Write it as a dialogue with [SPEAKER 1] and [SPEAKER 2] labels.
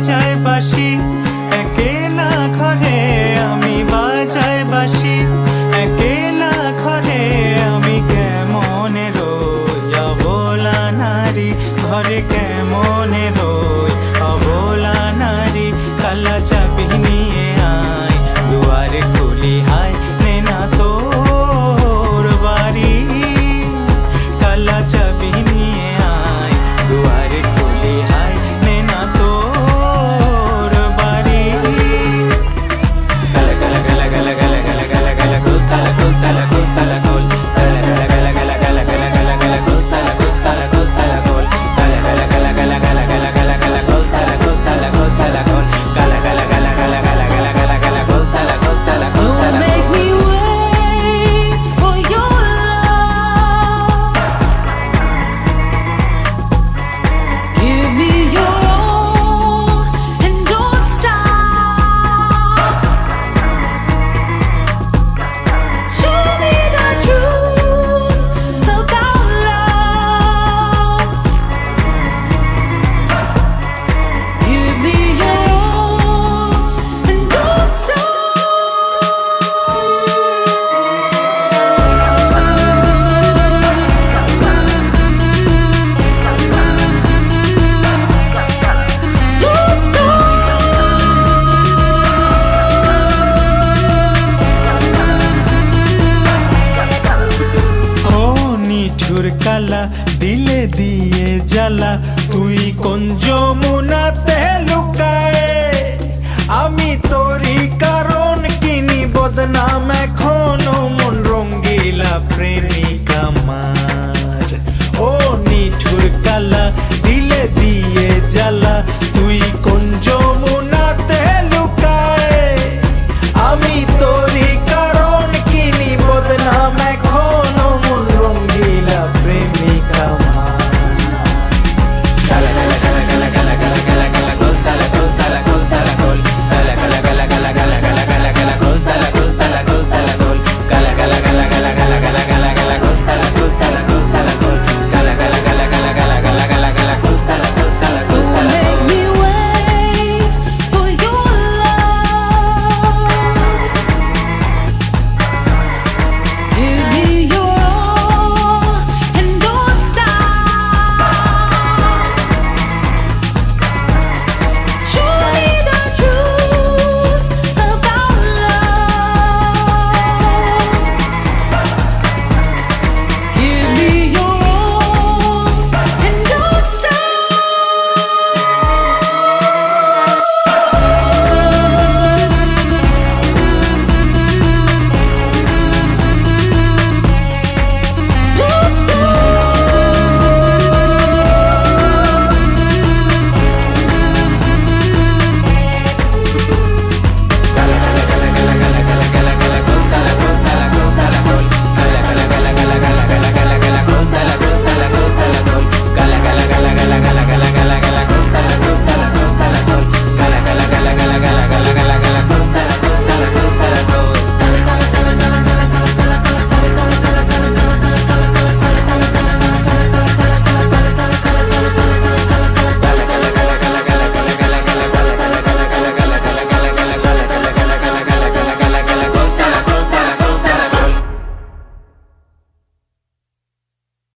[SPEAKER 1] বাজায় বাসি দিয়ে জ্বালা তুই কোন যমুনাতে লুকায়? আমি তোরই কারণ কিনি বদনাম